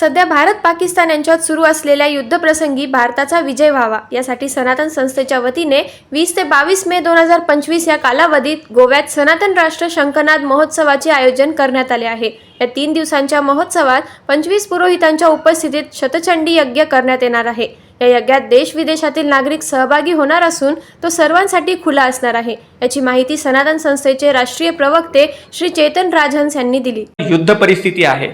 सध्या भारत पाकिस्तान यांच्यात सुरू असलेल्या युद्धप्रसंगी भारताचा विजय व्हावा यासाठी सनातन संस्थेच्या वतीने वीस ते बावीस मे दोन हजार पंचवीस या कालावधीत गोव्यात सनातन राष्ट्र शंखनाद महोत्सवाचे आयोजन करण्यात आले आहे. या तीन दिवसांच्या महोत्सवात पंचवीस पुरोहितांच्या उपस्थितीत शतचंडी यज्ञ करण्यात येणार आहे. या यज्ञात देश विदेशातील नागरिक सहभागी होणार असून तो सर्वांसाठी खुला असणार आहे. याची माहिती सनातन संस्थेचे राष्ट्रीय प्रवक्ते श्री चेतन राजहंस यांनी दिली. युद्ध परिस्थिती आहे.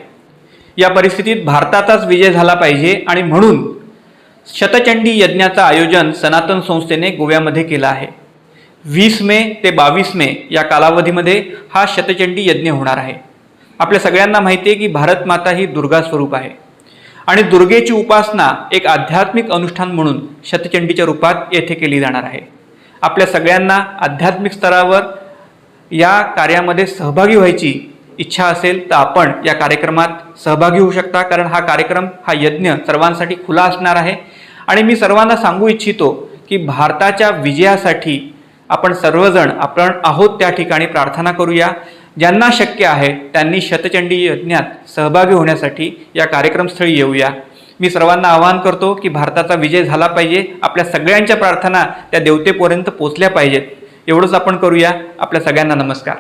या परिस्थितीत भारताचाच विजय झाला पाहिजे आणि म्हणून शतचंडी यज्ञाचं आयोजन सनातन संस्थेने गोव्यामध्ये केलं आहे. वीस मे ते बावीस मे या कालावधीमध्ये हा शतचंडी यज्ञ होणार आहे. आपल्या सगळ्यांना माहिती आहे की भारत माता ही दुर्गा स्वरूप आहे. आणि दुर्गेची उपासना एक आध्यात्मिक अनुष्ठान म्हणून शतचंडीच्या रूपात येथे केली जाणार आहे. आपल्या सगळ्यांना आध्यात्मिक स्तरावर या कार्यामध्ये सहभागी व्हायची इच्छा असेल तर आपण या कार्यक्रमात सहभागी होऊ शकता कारण हा कार्यक्रम हा यज्ञ सर्वांसाठी खुला असणार आहे. आणि मी सर्वांना सांगू इच्छितो की भारताच्या विजयासाठी आपण सर्वजण आपण आहोत त्या ठिकाणी प्रार्थना करूया. ज्यांना शक्य आहे त्यांनी शतचंडी यज्ञात सहभागी होण्यासाठी या कार्यक्रमस्थळी येऊया. मी सर्वांना आवाहन करतो की भारताचा विजय झाला पाहिजे. आपल्या सगळ्यांच्या प्रार्थना त्या देवतेपर्यंत पोचल्या पाहिजेत. एवढंच आपण करूया. आपल्या सगळ्यांना नमस्कार.